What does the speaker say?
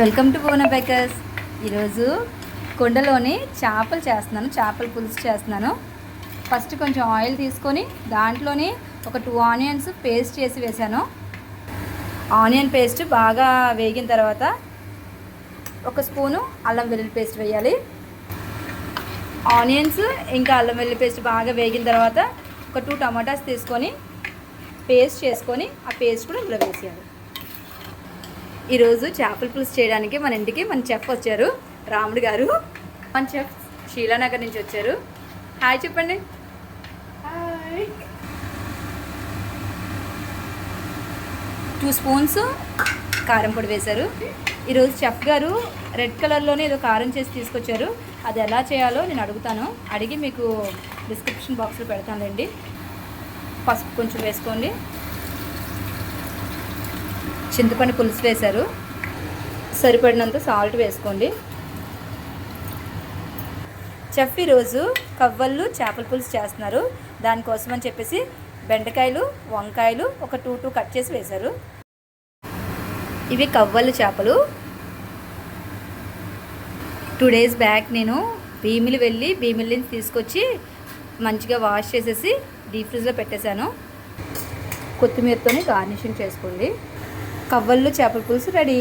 Welcome to Bhuvana baker's ఈరోజు కొండలోని చేపలు చేస్తున్నాను చేపల పులుసు చేస్తున్నాను. ఫస్ట్ కొంచెం ఆయిల్ తీసుకొని దాంట్లోని ఒక టూ ఆనియన్స్ పేస్ట్ చేసి వేసాను ఆనియన్ పేస్ట్ బాగా వేగిన తర్వాత ఒక స్పూను అల్లం వెల్లుల్లి పేస్ట్ వేయాలి. ఆనియన్స్ ఇంకా అల్లం వెల్లుల్లి పేస్ట్ బాగా వేగిన తర్వాత ఒక టూ టమాటాస్ తీసుకొని పేస్ట్ చేసుకొని ఆ పేస్ట్ కూడా ఇందులో వేసేయాలి. ఈరోజు చేపల పులుసు చేయడానికి మన ఇంటికి మన చెఫ్ వచ్చారు రాముడు గారు. మన చెఫ్ శీలానగర్ నుంచి వచ్చారు. హాయ్ చెప్పండి. హాయ్ టూ స్పూన్స్ కారం పొడి వేశారు. ఈరోజు చెఫ్ గారు రెడ్ కలర్లోనే ఏదో కారం చేసి తీసుకొచ్చారు. అది ఎలా చేయాలో నేను అడుగుతాను. అడిగి మీకు డిస్క్రిప్షన్ బాక్స్లో పెడతానులేండి. పసుపు కొంచెం వేసుకోండి. చింతపండు పులుసు వేశారు. సరిపడినంత సాల్ట్ వేసుకోండి. చెఫ్ ఈరోజు కవ్వళ్ళు చేపల పులుసు చేస్తున్నారు. దానికోసం అని చెప్పేసి బెండకాయలు వంకాయలు ఒక టూ టూ కట్ చేసి వేశారు. ఇవి కవ్వళ్ళు చేపలు. టూ డేస్ బ్యాక్ నేను భీమిలి వెళ్ళి భీమిలి నుంచి తీసుకొచ్చి మంచిగా వాష్ చేసేసి డీప్ ఫ్రిడ్జ్లో పెట్టేశాను. కొత్తిమీరతోని గార్నిషింగ్ చేసుకోండి. కవ్వల్లో చేపల పులుసు రెడీ.